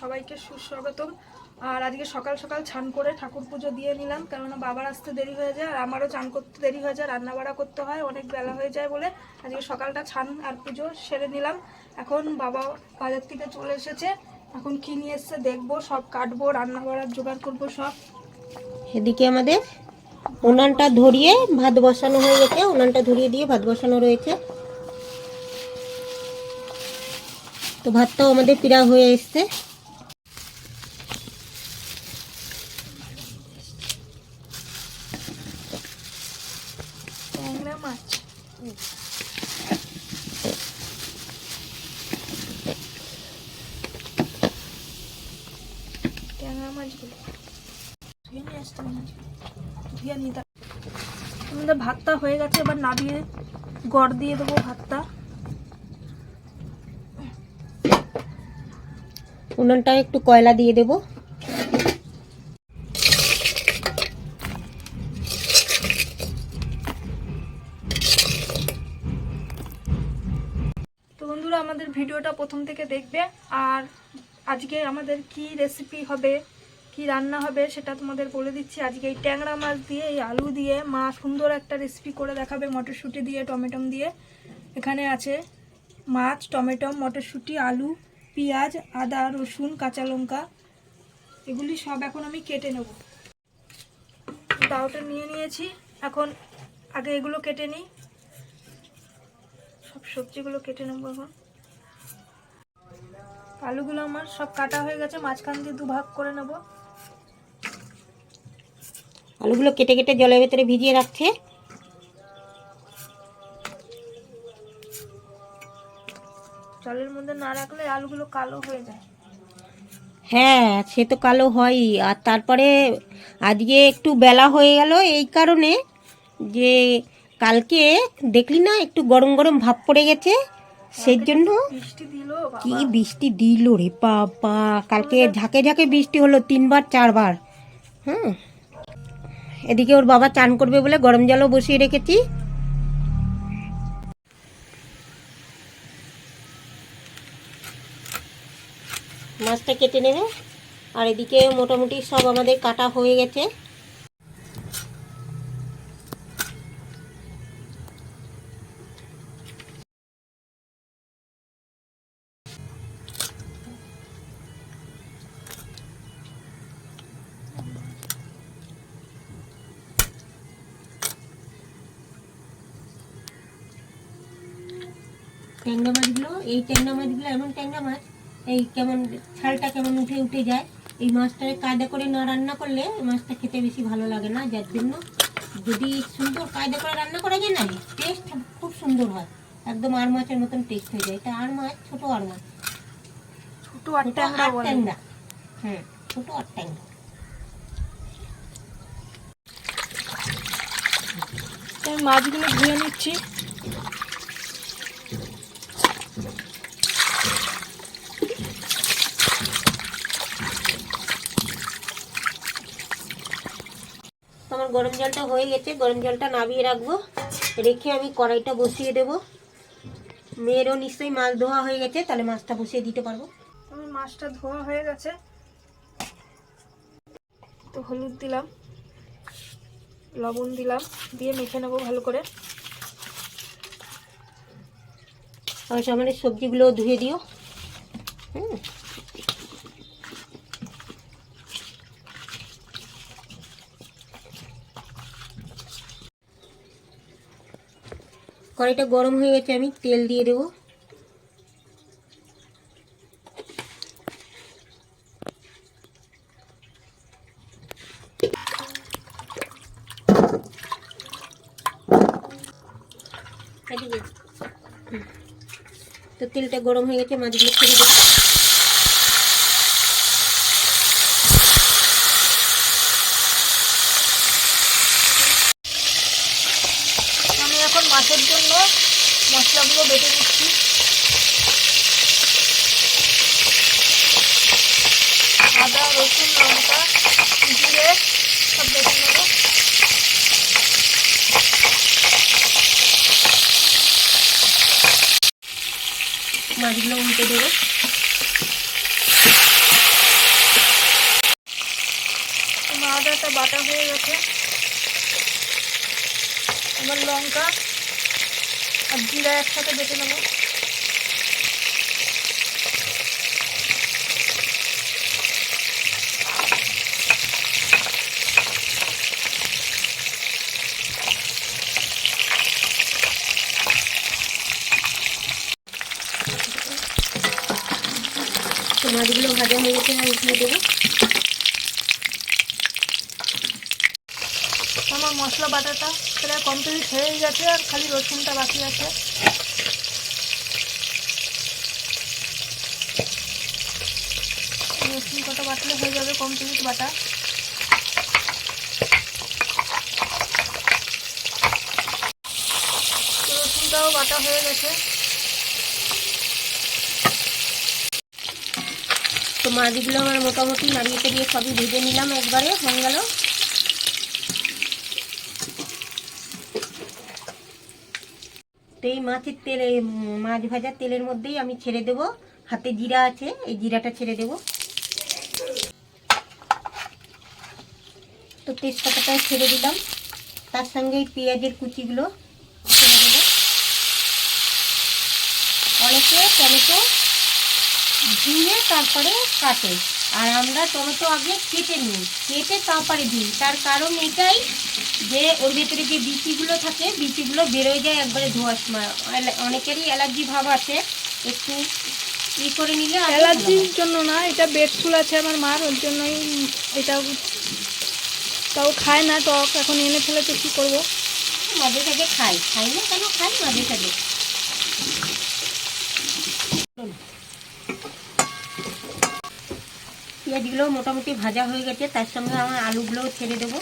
সবাইকে সুস্বাগতম। আর আজকে সকাল সকাল ছান করে ঠাকুর পুজো দিয়ে নিলাম, কেননা বাবার আসতে দেরি হয়ে যায় আর আমারও চান করতে দেরি হয়ে যায় রান্না বাড়া করতে হয়, অনেক বেলা হয়ে যায় বলে আজকে সকালটা ছান আর পুজো সেরে নিলাম। এখন বাবা বাজার থেকে চলে এসেছে, এখন কি নিয়ে এসছে দেখব, সব কাটবো রান্না বাড়ার জোগাড় করব সব। এদিকে আমাদের উনানটা ধরিয়ে ভাত বসানো হয়ে গেছে, উনানটা ধরিয়ে দিয়ে ভাত বসানো রয়েছে। তো ভাতটাও আমাদের পিড়া হয়ে এসছে ট্যাংরা মাছ ট্যাংরা মাছগুলো ধুয়ে নিয়ে আসতে হবে মাছগুলো। ধুয়ে নিতে আমাদের ভাতটা হয়ে গেছে এবার নাবিয়ে গড় দিয়ে দেবো ভাতটা। উনানটা একটু কয়লা দিয়ে দেব। তো বন্ধুরা আমাদের ভিডিওটা প্রথম থেকে দেখবে আর আজকে আমাদের কি রেসিপি হবে কি রান্না হবে সেটা তোমাদের বলে দিচ্ছি। আজকে এই ট্যাংরা মাছ দিয়ে, এই আলু দিয়ে মা সুন্দর একটা রেসিপি করে দেখাবে মটরশুঁটি দিয়ে টমেটো দিয়ে। এখানে আছে মাছ টমেটো মটরশুঁটি, আলু, পেঁয়াজ, আদা, রসুন, কাঁচা লঙ্কা। এগুলি সব এখন আমি কেটে নেব। দাওটা নিয়ে নিয়েছি। এখন আগে এগুলো কেটে নিই। সব সবজিগুলো কেটে নেব এখন। আলুগুলো আমার সব কাটা হয়ে গেছে, মাঝখান দিয়ে দুভাগ করে নেব। আলুগুলো কেটে কেটে জলের ভেতরে ভিজিয়ে রাখছে। জলের মধ্যে না রাখলে আলুগুলো কালো হয়ে যায়। হ্যাঁ সে তো কালো হয়ই। আর তারপরে আজকে একটু বেলা হয়ে গেল এই কারণে যে কালকে দেখলি না একটু গরম গরম ভাব পড়ে গেছে? সেই জন্য বৃষ্টি দিল কি বৃষ্টি দিল রে বাবা। কালকে ঝাঁকে ঝাঁকে বৃষ্টি হলো তিনবার চারবার। হুম। এদিকে ওর বাবা চান করবে বলে গরম জলও বসিয়ে রেখেছি। মাছটা কেটে নেবে। আর এদিকে মোটামুটি সব আমাদের কাটা হয়ে গেছে। ট্যাংরা মাছগুলো এই ট্যাংরা মাছগুলো এমন ট্যাংরা মাছ এই কেমন ছালটা কেমন উঠে উঠে যায় এই মাছটাকে কায়দা করে না রান্না করলে মাছটা খেতে বেশি ভালো লাগে না যার জন্য যদি সুন্দর কায়দা করে রান্না করা যায় না টেস্ট খুব সুন্দর হয় একদম আর মাছের মতন টেস্ট হয়ে যায়। এটা আর মাছ ছোট আর মাছ। ছোট আর ট্যাংরা হ্যাঁ ছোট আর ট্যাংরা। মাছগুলো ধুয়ে নিচ্ছি। আমার গরম জলটা হয়ে গেছে গরম জলটা নামিয়ে রাখব। রেখে আমি কড়াইটা বসিয়ে দেব। মেয়েরও নিশ্চয়ই মাছ ধোয়া হয়ে গেছে তাহলে মাছটা বসিয়ে দিতে পারব। আমি মাছটা ধোয়া হয়ে গেছে। তো হলুদ দিলাম লবণ দিলাম দিয়ে মেখে নেব ভালো করে। আর আমাদের সবজিগুলো ধুয়ে দিও। হুম। কড়াইটা গরম হয়ে গেছে, আমি তেল দিয়ে দেব। তো তেলটা গরম হয়ে গেছে, মাছগুলো ছেড়ে দেবো আমি এখন মাছের জন্য মশলাগুলো বেটে নিচ্ছি। আদা, রসুন, লঙ্কা, জিরে সব বেটে নেব। মাছগুলো উল্টে দেবো। আদাটা বাটা হয়ে গেছে। এবার লঙ্কা আর জিরা একসাথে বেটে নেব। মাছগুলো ভাজা হয়ে গেছে আর উঠিয়ে দেবো। মশলা বাটাটা প্রায় কমপ্লিট হয়ে গেছে আর খালি রসুনটা বাকি আছে। রসুন কটা বাটলে হয়ে যাবে কমপ্লিট বাটা। রসুনটাও বাটা হয়ে গেছে। তো মাছগুলো আমার মোটামুটি নাড়িয়ে দিয়ে সবই ভেজে নিলাম একবারে, হয়ে গেল। এই মাছের তেলে মাছ ভাজার তেলের মধ্যেই আমি ছেড়ে দেব। হাতে জিরা আছে, এই জিরাটা ছেড়ে দেব। তো তেজপাতাটা ছেড়ে দিলাম। তার সঙ্গে এই পেঁয়াজের কুচিগুলো ছেড়ে অনেকে টমেটো ধুয়ে তারপরে কাটে আর আমরা টমেটো আগে কেটে নিই কেটে তারপরে দিই। তার কারণ এটাই যে ওর ভেতরে যে বিচিগুলো থাকে বিচিগুলো বেরোয় যায় একবারে ধোয়ার সময় অনেকেরই অ্যালার্জি ভাব আছে একটু ই করে নিলে অ্যালার্জির জন্য না এটা বেড ফুল আছে আমার মার ওর জন্যই এটা তাও খায় না টক এখন এনে ফেলেছে কী করব? মাঝে সাঝে খাই খাই না কেন? খাই মাঝে সাঝে। পেঁয়াজগুলো মোটামুটি ভাজা হয়ে গেছে তার সঙ্গে আমার আলুগুলোও ছেড়ে দেবো।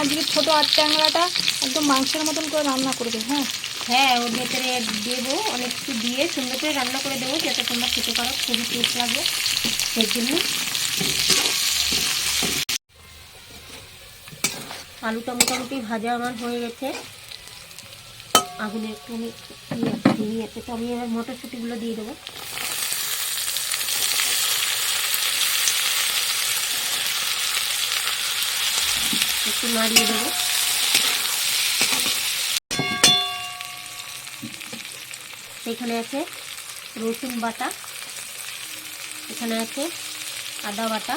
আজকে ছোটো আট ট্যাংরাটা একদম মাংসের মতন করে রান্না করবে হ্যাঁ? হ্যাঁ ওর ভেতরে দেবো অনেক কিছু দিয়ে সুন্দর করে রান্না করে দেবো যাতে তোমরা খেতে পারো খুবই টেস্ট লাগবে সেই জন্য। আলুটা মোটামুটি ভাজা আমার হয়ে গেছে। আগুনে একটু আমি দিয়ে তো আমি এবার মটরশুঁটিগুলো দিয়ে দেবো একটু নাড়িয়ে দেবো। এখানে আছে রসুন বাটা, এখানে আছে আদা বাটা,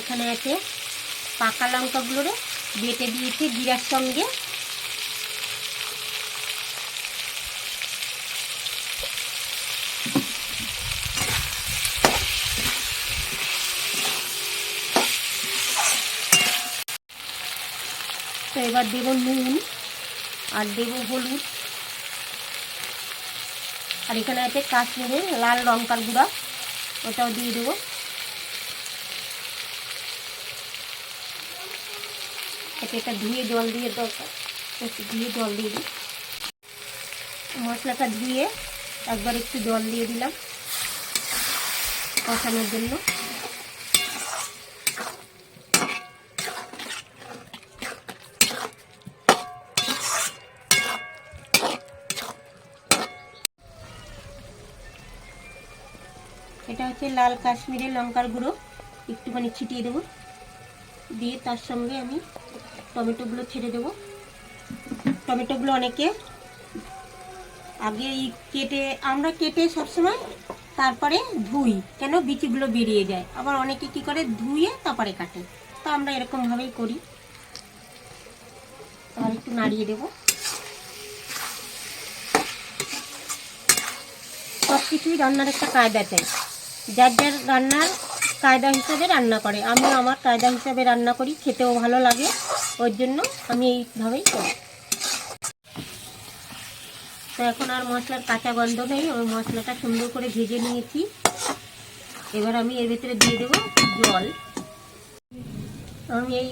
এখানে আছে পাকা লঙ্কাগুলোরে বেটে দিয়েছি জিরার সঙ্গে। এবার দেবো নুন আর দেবো হলুদ। আর এখানে আছে কাশ্মীরের লাল লঙ্কার গুঁড়া, ওটাও দিয়ে দেবো। এটা ধুয়ে জল দিয়ে দরকার, একটু ধুয়ে জল দিয়ে দিই। মশলাটা ধুয়ে একবার একটু জল দিয়ে দিলাম কষানোর জন্য। এটা হচ্ছে লাল কাশ্মীরের লঙ্কার গুঁড়ো। একটুখানি ছিটিয়ে দেবো। দিয়ে তার সঙ্গে আমি টমেটোগুলো ছেড়ে দেবো। টমেটোগুলো অনেকে আগে এই কেটে, আমরা কেটে সবসময় তারপরে ধুই, কেন বিচিগুলো বেরিয়ে যায়। আবার অনেকে কি করে, ধুয়ে তারপরে কাটে। তো আমরা এরকমভাবেই করি। আর একটু নাড়িয়ে দেবো। সব কিছুই রান্নার একটা কায়দা চাই। যার যার রান্নার কায়দা হিসাবে রান্না করে। আমি আমার কায়দা হিসাবে রান্না করি, খেতেও ভালো লাগে, ওর জন্য আমি এইভাবেই করি। তো এখন আর মশলার কাঁচা গন্ধ নেই, ওই মশলাটা সুন্দর করে ভেজে নিয়েছি। এবার আমি এর ভেতরে দিয়ে দেবো জল। আমি এই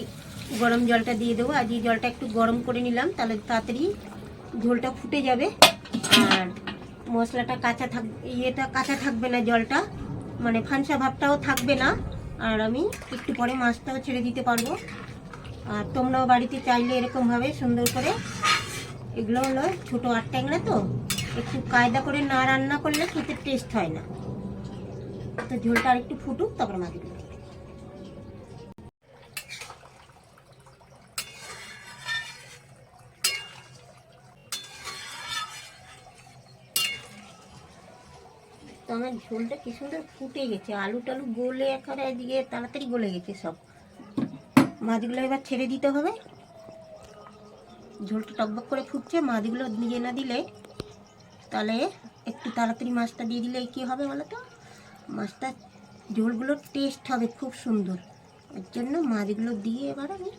গরম জলটা দিয়ে দেবো। আজ এই জলটা একটু গরম করে নিলাম, তাহলে তাড়াতাড়ি ঝোলটা ফুটে যাবে। আর মশলাটা কাঁচা থাক ইয়েটা কাঁচা থাকবে না জলটা। মানে ফানসা ভাবটাও থাকবে না। আর আমি একটু পরে মাছটাও ছেড়ে দিতে পারব। আর তোমরাও বাড়িতে চাইলে এরকমভাবে সুন্দর করে এগুলো হলো ছোটো আট ট্যাংরা তো, একটু কায়দা করে না রান্না করলে খেতে টেস্ট হয় না। তো ঝোলটা আর একটু ফুটুক, তারপর মাছগুলো আমার ঝোলটা কি সুন্দর ফুটে গেছে। আলু টালু গলে একেবারে এদিকে তাড়াতাড়ি গলে গেছে সব। মাছগুলো এবার ছেড়ে দিতে হবে। ঝোলটা টকবক করে ফুটছে। মাছগুলো নিজে না দিলে তাহলে একটু তাড়াতাড়ি মাছটা দিয়ে দিলে কি হবে বলো তো? মাছটা ঝোলগুলোর টেস্ট হবে খুব সুন্দর। এর জন্য মাছগুলো দিয়ে এবার আমি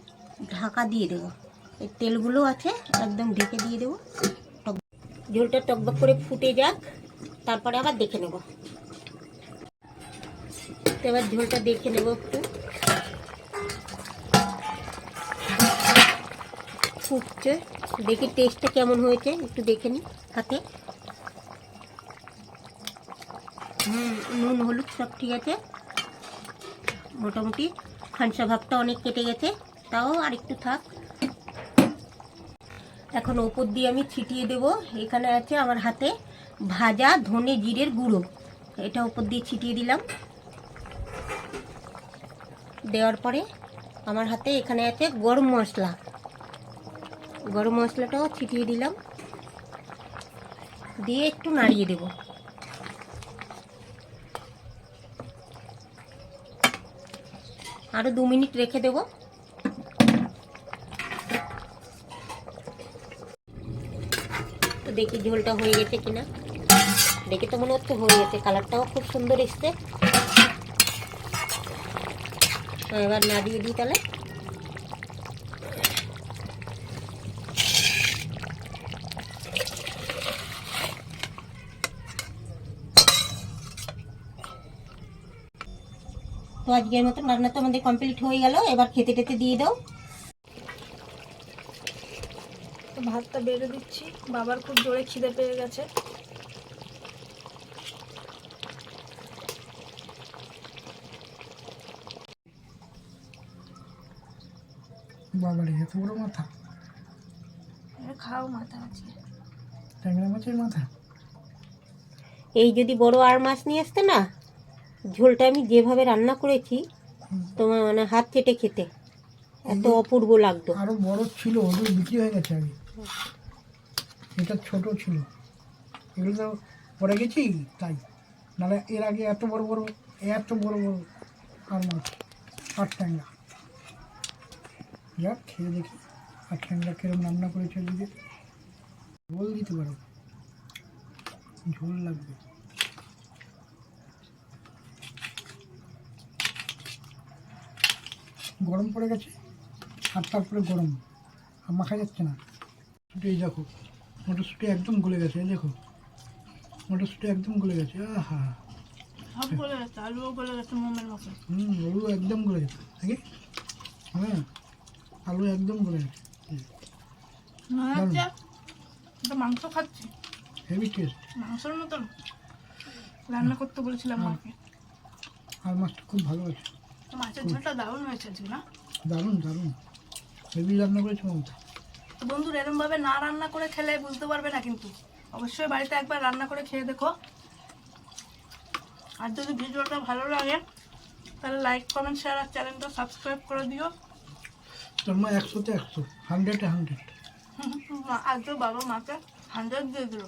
ঢাকা দিয়ে দেবো। এই তেলগুলো আছে, একদম ঢেকে দিয়ে দেবো। ঝোলটা টকবক করে ফুটে যাক। তারপরে আবার দেখে নেব। এবার ঝোলটা দেখে নেব একটু। ফুটছে। দেখি টেস্টটা কেমন হয়েছে, একটু দেখে নিই হাতে। হুম, নুন, হলুদ সব ঠিক আছে। মোটামুটি খানসা ভাবটা অনেক কেটে গেছে, তাও আর একটু থাক। এখন ওপর দিয়ে আমি ছিটিয়ে দেব। এখানে আছে আমার হাতে ভাজা ধনে জিরের গুঁড়ো। এটা ওপর দিয়ে ছিটিয়ে দিলাম। দেওয়ার পরে আমার হাতে এখানে আছে গরম মশলা। গরম মশলাটাও ছিটিয়ে দিলাম। দিয়ে একটু নাড়িয়ে দেব। আরও দু মিনিট রেখে দেবো। তো দেখি ঝোলটা হয়ে গেছে কিনা। দেখে তো মনে হচ্ছে হয়ে গেছে। কালারটাও খুব সুন্দর এসছে। এবার না দিয়ে দিই তাহলে। তো আজকের মতো রান্না তো আমাদের কমপ্লিট হয়ে গেল। এবার খেতে টেতে দিয়ে দাও। ভাতটা বেড়ে দিচ্ছি। বাবার খুব জোরে খিদে পেয়ে গেছে। বাবারে এত বড় মাথা। খাও মাথা আছে। ট্যাংরা মাছের মাথা। এই যদি বড় আর মাছ নিয়ে আসতে না ঝোলটা আমি যেভাবে রান্না করেছি তোমার মানে হাত চেটে খেতে এত অপূর্ব লাগতো। আরও বড় ছিল ওদের বিক্রি হয়ে গেছে আগে। এটা ছোট ছিল। এগুলো তো পরে গেছি তাই। নাহলে এর আগে এত বড় বড় এত বড় বড় আর মাছ আর ট্যাংরা। যাক খেয়ে দেখি আর ট্যাংরা কিরম রান্না করেছে দিকে। ঝোল দিতে পারো। ঝোল লাগবে। গরম পড়ে গেছে আর তারপরে গরম। আর মাখা যাচ্ছে না। শুধু এই দেখো মটরশুঁটি একদম গলে গেছে এই দেখো। মটরশুঁটি একদম গলে গেছে আহা। সব গলে গেছে আলুও গলে গেছে মোমের মতো। হুম আলু একদম গলে গেছে। নাকি? হ্যাঁ। আলু একদম গলে গেছে এটা মাংস খাচ্ছি। হেভি টেস্ট মাংসের মতন। রান্না করতে বলেছিলাম মাকে। আর মাছটা খুব ভালো আছে তো মাছের ঝোলটা দারুণ হয়েছে না? দারুণ দারুণ। হেভি রান্না করেছে মমতা তো বন্ধুরা এরমভাবে না রান্না করে খেলে বুঝতে পারবে না কিন্তু। অবশ্যই বাড়িতে একবার রান্না করে খেয়ে দেখো। আর যদি ভিডিওটা ভালো লাগে তাহলে লাইক কমেন্ট শেয়ার আর চ্যানেলটা সাবস্ক্রাইব করে দিও। মা একশোতে একশো হান্ড্রেডে হান্ড্রেড আজ তো বাবা মাকে হান্ড্রেড দিয়ে দিল।